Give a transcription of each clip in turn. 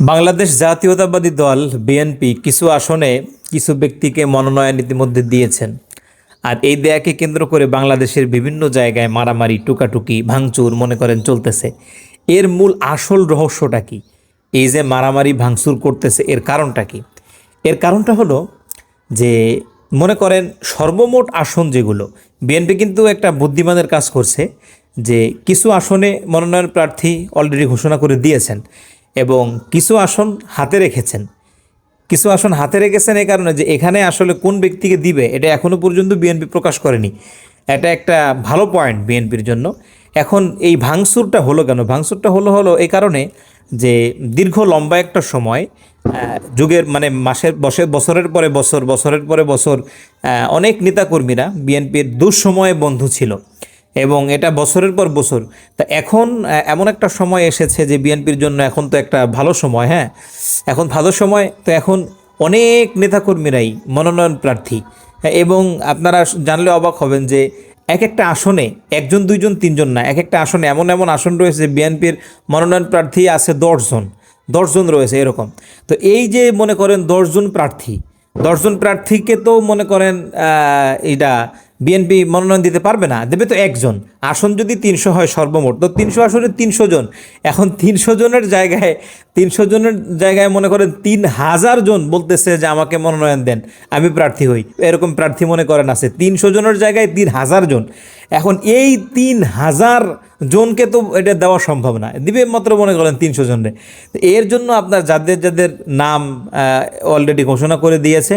বাংলাদেশ জাতীয়তাবাদী দল বিএনপি কিছু আসনে কিছু ব্যক্তিকে মনোনয়ন ইতিমধ্যে দিয়েছেন। আর এই দেয়াকে কেন্দ্র করে বাংলাদেশের বিভিন্ন জায়গায় মারামারি, টুকাটুকি, ভাঙচুর মনে করেন চলতেছে। এর মূল আসল রহস্যটা কি? এই যে মারামারি, ভাঙচুর করতেছে, এর কারণটা কি? এর কারণটা হলো যে মনে করেন সর্বমোট আসন যেগুলো, বিএনপি কিন্তু একটা বুদ্ধিমানের কাজ করছে যে কিছু আসনে মনোনয়ন প্রার্থী অলরেডি ঘোষণা করে দিয়েছেন। এবং কিছু আসন হাতে রেখেছেন। কিছু আসন হাতে রেখেছেন এই কারণে যে এখানে আসলে কোন ব্যক্তিকে দিবে, এটা এখনও পর্যন্ত বিএনপি প্রকাশ করেনি। এটা একটা ভালো পয়েন্ট বিএনপির জন্য। এখন এই ভাঙচুরটা হলো কেন? ভাঙচুরটা হলো হলো এই কারণে যে দীর্ঘ লম্বা একটা সময় যুগের মানে মাসের বসে, বছরের পরে বছর, বছরের পরে বছর অনেক নেতাকর্মীরা বিএনপির দুঃসময়ে বন্ধু ছিল। এবং এটা বছরের পর বছর। তা এখন এমন একটা সময় এসেছে যে বিএনপির জন্য এখন তো একটা ভালো সময় হ্যাঁ? এখন ভালো সময়, তো এখন অনেক নেতাকর্মীরাই মনোনয়ন প্রার্থী। এবং আপনারা জানলে অবাক হবেন যে এক একটা আসনে একজন, দুইজন, তিনজন না, এক একটা আসনে এমন এমন আসন রয়েছে যে বিএনপির মনোনয়ন প্রার্থী আছে দশজন দশজন রয়েছে এরকম। তো এই যে মনে করেন দশজন প্রার্থী, দশজন প্রার্থীকে তো মনে করেন এইটা বিএনপি মনোনয়ন দিতে পারবে না, দেবে তো একজন। আসন যদি তিনশো হয় সর্বমোট, তো তিনশো আসনে তিনশো জন। এখন তিনশো জনের জায়গায়, তিনশো জনের জায়গায় মনে করেন তিন হাজার জন বলতেছে যে আমাকে মনোনয়ন দেন, আমি প্রার্থী হই। এরকম প্রার্থী মনে করেন আছে। তিনশো জনের জায়গায় তিন হাজার জন। এখন এই তিন হাজার জনকে তো এটা দেওয়া সম্ভব না। দিবে মাত্র মনে করেন তিনশো জনের। এর জন্য আপনার যাদের যাদের নাম অলরেডি ঘোষণা করে দিয়েছে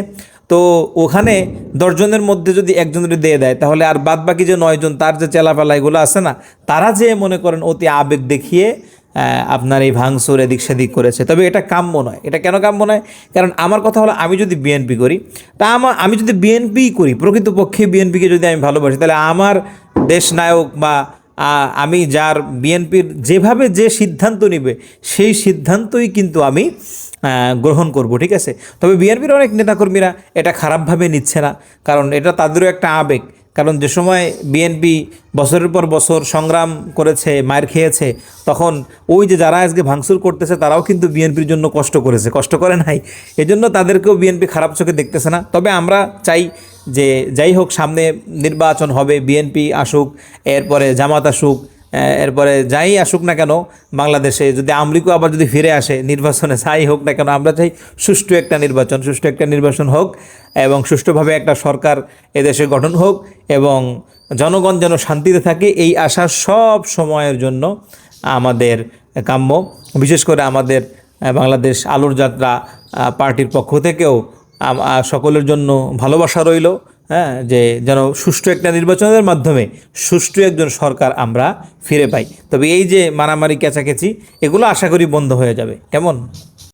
তো ওখানে দশজনের মধ্যে যদি একজনের দিয়ে দেয়, তাহলে আর বাদ বাকি যে নয়জন, তার যে চেলাপালা এগুলো আছে না, তারা যে মনে করেন অতি আবেগ দেখিয়ে আপনার এই ভাঙচুর এদিক সেদিক করেছে। তবে এটা কাম্য নয়। এটা কেন কাম্য নয়? কারণ আমার কথা হলো আমি যদি বিএনপি করি, তা আমার আমি যদি বিএনপি করি, প্রকৃতপক্ষে বিএনপিকে যদি আমি ভালোবাসি, তাহলে আমার দেশ নায়ক বা আমি যার বিএনপির যেভাবে যে সিদ্ধান্ত নেবে, সেই সিদ্ধান্তই কিন্তু আমি গ্রহণ করব, ঠিক আছে? তবে বিএনপির অনেক নেতাকর্মীরা এটা খারাপভাবে নিচ্ছে না। কারণ এটা তাদেরও একটা আবেগ। কারণ যে সময় বিএনপি বছরের পর বছর সংগ্রাম করেছে মায়ের খেয়েছে, তখন ওই যে যারা আজকে ভাঙচুর করতেছে, তারাও কিন্তু বিএনপির জন্য কষ্ট করেছে। কষ্ট করে নাই। এজন্য তাদেরকেও বিএনপি খারাপ চোখে দেখতেছে না। তবে আমরা চাই যে যাই হোক, সামনে নির্বাচন হবে, বিএনপি আসুক, এরপরে জামাত আসুক এরপরে যাই আসুক না কেন বাংলাদেশে, যদি আমলিকও আবার যদি ফিরে আসে, নির্বাচনে যাই হোক না কেন, আমরা চাই সুষ্ঠু একটা নির্বাচন, সুষ্ঠু একটা নির্বাচন হোক এবং সুষ্ঠুভাবে একটা সরকার এদেশে গঠন হোক এবং জনগণ যেন শান্তিতে থাকে, এই আশা সব সময়ের জন্য আমাদের কাম্য। বিশেষ করে আমাদের বাংলাদেশ আলোর যাত্রা পার্টির পক্ষ থেকেও সকলের জন্য ভালোবাসা রইল। হ্যাঁ যে যেন সুষ্ঠু একটা নির্বাচনের মাধ্যমে সুষ্ঠু একজন সরকার আমরা ফিরে পাই। তবে এই যে মারামারি, কেচাকেচি, এগুলো আশা করি বন্ধ হয়ে যাবে। কেমন?